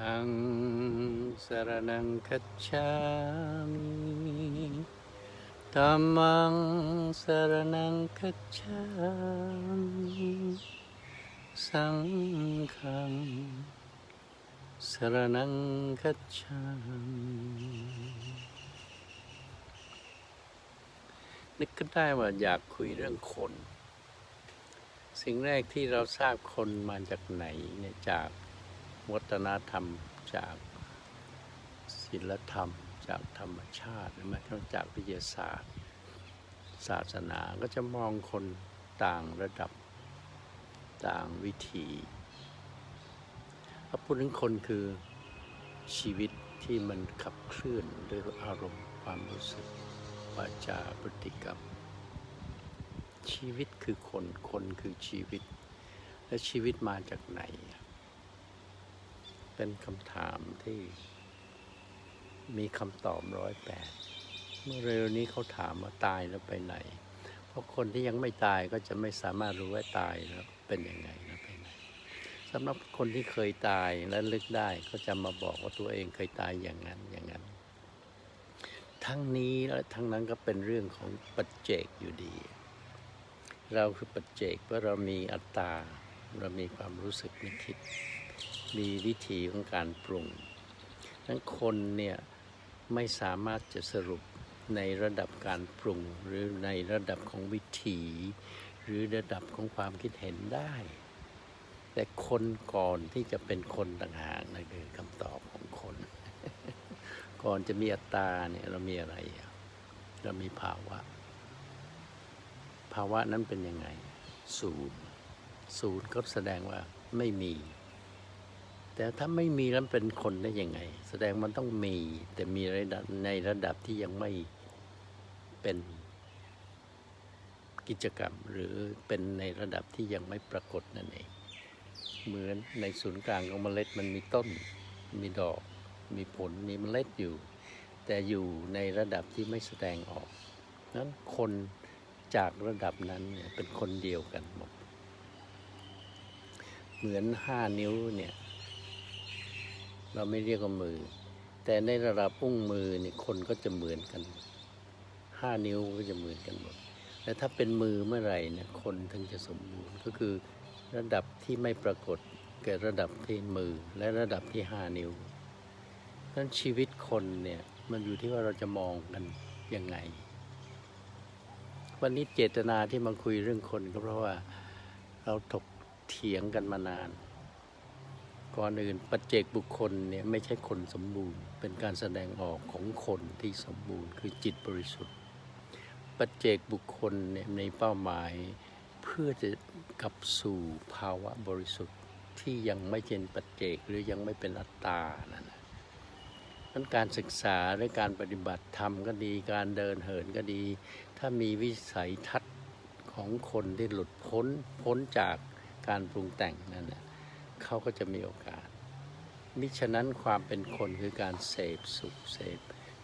ทังสรนังคัจฉามิธัมมังสรนังคัจฉามิสังฆังสรนังคัจฉามินึกก็ได้ว่าอยากคุยเรื่องคน สิ่งแรกที่เราทราบคนมาจากไหนเนี่ยจาก วัฒนธรรมจากศิลธรรม จากธรรมชาติไม่ต้งจากวิทยาศาสตร์ ศาสนาก็จะมองคนต่างระดับต่างวิถีถ้าพูดถึงคนคือชีวิตที่มันขับเคลื่อนด้วยอารมณ์ความรู้สึกวาจาพฤติกรรม ชีวิตคือคนคนคือชีวิต และชีวิตมาจากไหน เป็นคำถามที่มีคำตอบร้อยแปด เมื่อเร็วนี้เขาถามว่าตายแล้วไปไหน เพราะคนที่ยังไม่ตายก็จะไม่สามารถรู้ว่าตายแล้วเป็นยังไงแล้วไปไหนสำหรับคนที่เคยตายและลึกได้ก็จะมาบอกว่าตัวเองเคยตายอย่างนั้นอย่างนั้น ทั้งนี้และทั้งนั้นก็เป็นเรื่องของปัจเจกอยู่ดี เราคือปัจเจกเพราะเรามีอัตตา เรามีความรู้สึกนึกคิด มีวิธีของการปรุงนั้นคนเนี่ยไม่สามารถจะสรุปในระดับการปรุง หรือในระดับของวิถีหรือระดับของความคิดเห็นได้ แต่คนก่อนที่จะเป็นคนต่างหากนั่นคือคำตอบของคน ก่อนจะมีอัตตาเนี่ยเรามีอะไร เรามีภาวะ ภาวะนั้นเป็นยังไง ศูนย์ ศูนย์ก็แสดงว่าไม่มี แต่ถ้าไม่มีแล้วเป็นคนได้ยังไง แสดงมันต้องมี แต่มีระดับในระดับที่ยังไม่เป็นกิจกรรม หรือเป็นในระดับที่ยังไม่ปรากฏนั่นเอง เหมือนในศูนย์กลางของเมล็ดมันมีต้น มีดอก มีผลมีเมล็ดอยู่ แต่อยู่ในระดับที่ไม่แสดงออกนั้นคนจากระดับนั้นเนี่ยเป็นคนเดียวกันหมด เหมือนห้านิ้วเนี่ย เราไม่เรียกว่ามือ แต่ในระดับอุ้งมือนี่คนก็จะเหมือนกันห้านิ้วก็จะเหมือนกันหมดแต่ถ้าเป็นมือเมื่อไหร่นี่คนถึงจะสมบูรณ์ก็คือระดับที่ไม่ปรากฏเกิดระดับที่มือและระดับที่ห้านิ้วนั้นชีวิตคนเนี่ยมันอยู่ที่ว่าเราจะมองกันยังไง วันนี้เจตนาที่มาคุยเรื่องคนก็เพราะว่าเราถกเถียงกันมานาน ก่อนอื่นปัจเจกบุคคลเนี่ยไม่ใช่คนสมบูรณ์ เป็นการแสดงออกของคนที่สมบูรณ์ คือจิตบริสุทธิ์ ปัจเจกบุคคลเนี่ยในเป้าหมายเพื่อจะกลับสู่ภาวะบริสุทธิ์ที่ยังไม่เป็นปัจเจกหรือยังไม่เป็นอัตตานั่นนะนั้นการศึกษาและการปฏิบัติธรรมก็ดี การเดินเหินก็ดี ถ้ามีวิสัยทัศน์ของคนที่หลุดพ้นพ้นจากการปรุงแต่งนั่นนะ เขาก็จะมีโอกาส มิฉะนั้นความเป็นคนคือการเสพสุขเสพ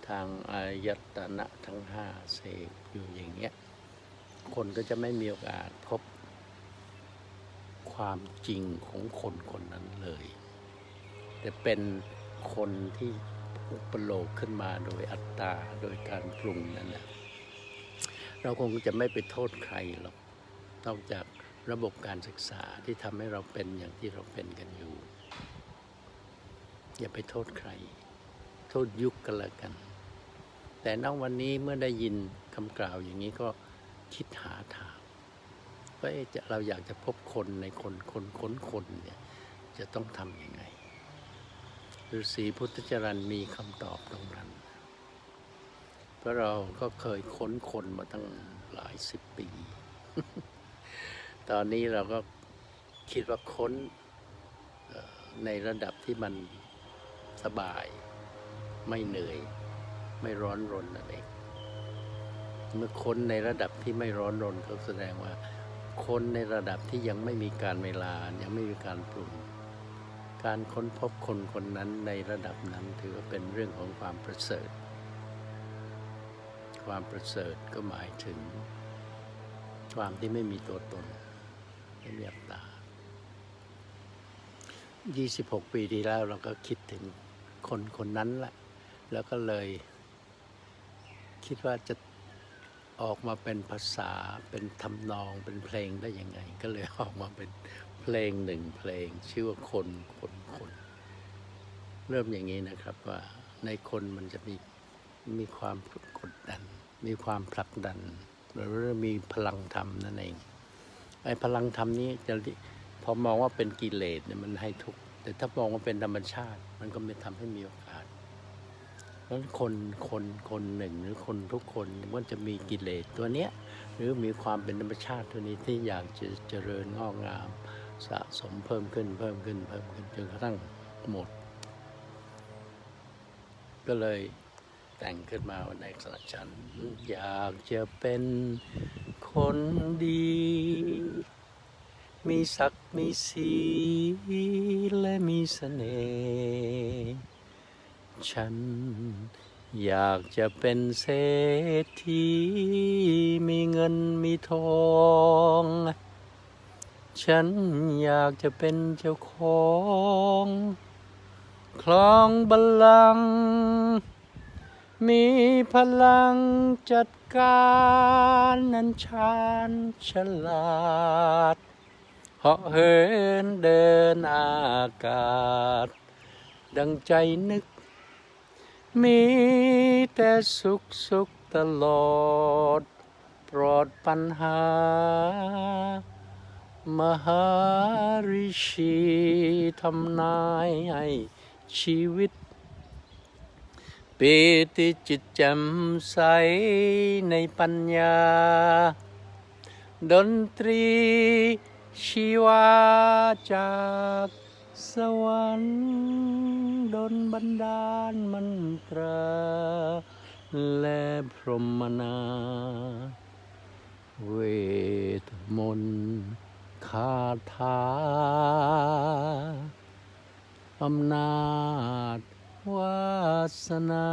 ทางอายตนะทั้งห้าเสพอยู่อย่างเงี้ย คนก็จะไม่มีโอกาสพบความจริงของคนคนนั้นเลย แต่เป็นคนที่อุปโลกขึ้นมาโดยอัตตาโดยการปรุงนั่นแหละเราคงจะไม่ไปโทษใครหรอกนอกจาก ระบบการศึกษาที่ทำให้เราเป็นอย่างที่เราเป็นกันอยู่ อย่าไปโทษใคร โทษยุคกันละกัน แต่ณวันนี้เมื่อได้ยินคำกล่าวอย่างนี้ก็คิดหาทางว่าเอ๊ะจะเราอยากจะพบคนในคนคนค้นคนเนี่ยจะต้องทำยังไงฤาษีพุทธจรันมีคำตอบตรงนั้น เพราะเราก็เคยค้นคนมาตั้งหลายสิบปี ตอนนี้เราก็คิดว่าค้นในระดับที่มันสบาย ไม่เหนื่อย ไม่ร้อนรนนั่นเองเมื่อค้นในระดับที่ไม่ร้อนรนก็แสดงว่าค้นในระดับที่ยังไม่มีการเวลายังไม่มีการปรุงการค้นพบคนคนนั้นในระดับนั้นถือว่าเป็นเรื่องของความประเสริฐ ความประเสริฐก็หมายถึง ความที่ไม่มีตัวตน ไม่มีอัตตายี่สิบหกปีที่แล้วเราก็คิดถึงคนคนนั้นแหละ แล้วก็เลย คิดว่าจะออกมาเป็นภาษาเป็นทำนองเป็นเพลงได้ยังไง ก็เลยออกมาเป็นเพลงหนึ่งเพลง ชื่อว่าคนคนคนเริ่มอย่างนี้นะครับว่าในคนมันจะมีมีความกดดัน มีความผลักดันหรือมีพลังธรรมนั่นเอง ไอ้พลังธรรมนี้จะพอมองว่าเป็นกิเลสเนี่ยมันให้ทุกข์แต่ถ้ามองว่าเป็นธรรมชาติ มันก็ไม่ทำให้มีโอกาสเพราะฉะนั้นคนคนคนหนึ่งหรือคนทุกคนมันจะมีกิเลสตัวเนี้ยหรือมีความเป็นธรรมชาติตัวนี้ที่อยากจะเจริญงอกงามสะสมเพิ่มขึ้นเพิ่มขึ้นเพิ่มขึ้นจนกระทั่งหมด ก็เลยแต่งขึ้นมาในขณะฉัน อยากจะเป็น คนดี มีศักดิ์มีสีและมีเสน่ห์ฉันอยากจะเป็นเศรษฐีมีเงินมีทอง ฉันอยากจะเป็นเจ้าของ คลองบัลลังก์ มีพลังจัดการนั้นชาญฉลาดเหาะเหินเดินอากาศ ดังใจนึก มีแต่สุขสุขตลอด ปลอดปัญหา มหาริชีทำนายให้ชีวิต ปีติจิตแจ่มใสในปัญญา ดนตรีชีวาจากสวรรค์ดนบันดาลมันตรา และพรหมนา เวทมนต์คาถาอำนาจ วาสนา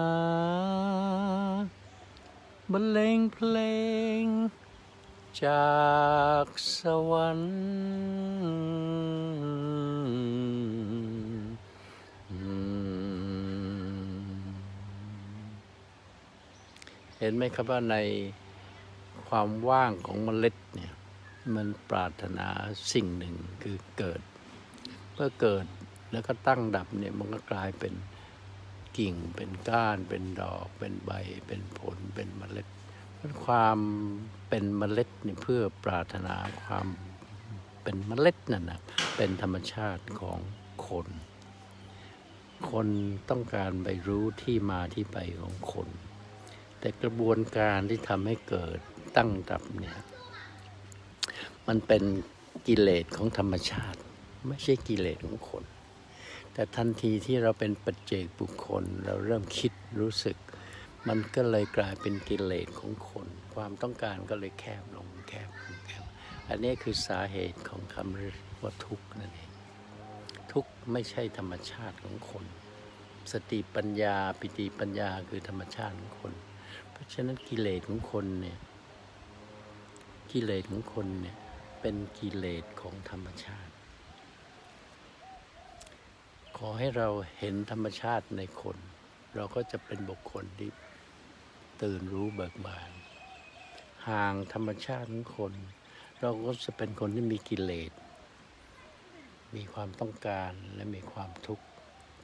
บรรเลงเพลง จากสวรรค์เห็นไหมครับว่าในความว่างของเมล็ดเนี่ยมันปรารถนาสิ่งหนึ่งคือเกิด เมื่อเกิดแล้วก็ตั้งดับเนี่ยมันก็กลายเป็น กิ่ง เป็นก้าน เป็นดอก เป็นใบ เป็นผล เป็นเมล็ดความเป็นเมล็ดนี่เพื่อปรารถนาความเป็นเมล็ดนั่นนะเป็นธรรมชาติของคน คนต้องการไปรู้ที่มาที่ไปของคน แต่กระบวนการที่ทำให้เกิดตั้งดับเนี่ยมันเป็นกิเลสของธรรมชาติ ไม่ใช่กิเลสของคน แต่ทันทีที่เราเป็นปัจเจกบุคคล เราเริ่มคิดรู้สึก มันก็เลยกลายเป็นกิเลสของคน ความต้องการก็เลยแคบลงแคบลงแคบอันนี้คือสาเหตุของคำว่าทุกข์นั่นเองทุกข์ไม่ใช่ธรรมชาติของคน สติปัญญาปิติปัญญาคือธรรมชาติของคน เพราะฉะนั้นกิเลสของคนเนี่ยกิเลสของคนเนี่ยเป็นกิเลสของธรรมชาติ ขอให้เราเห็นธรรมชาติในคน เราก็จะเป็นบุคคลที่ตื่นรู้เบิกบาน ห่างธรรมชาติของคน เราก็จะเป็นคนที่มีกิเลส มีความต้องการและมีความทุกข์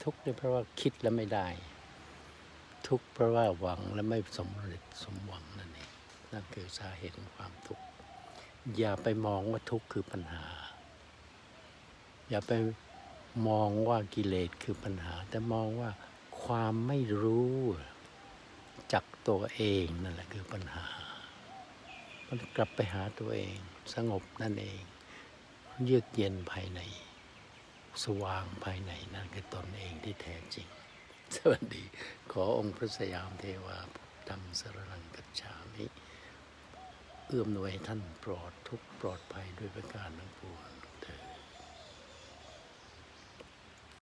ทุกข์เนี่ยเพราะว่าคิดแล้วไม่ได้ ทุกข์เพราะว่าหวังและไม่สมเร็จสมหวังนั่นเองนั่นคือสาเหตุของความทุกข์อย่าไปมองว่าทุกข์คือปัญหา อย่าไป มองว่ากิเลสคือปัญหา แต่มองว่าความไม่รู้จักตัวเองนั่นแหละคือปัญหา มันกลับไปหาตัวเองสงบนั่นเอง เยือกเย็นภายใน สว่างภายในนั่นคือตนเองที่แท้จริง สวัสดี ขอองค์พระสยามเทวาพุทธังสรนังกัจฉามิ เอื้อมหน่วยท่านปลอดทุกปลอดภัยด้วยประการทั้งปวง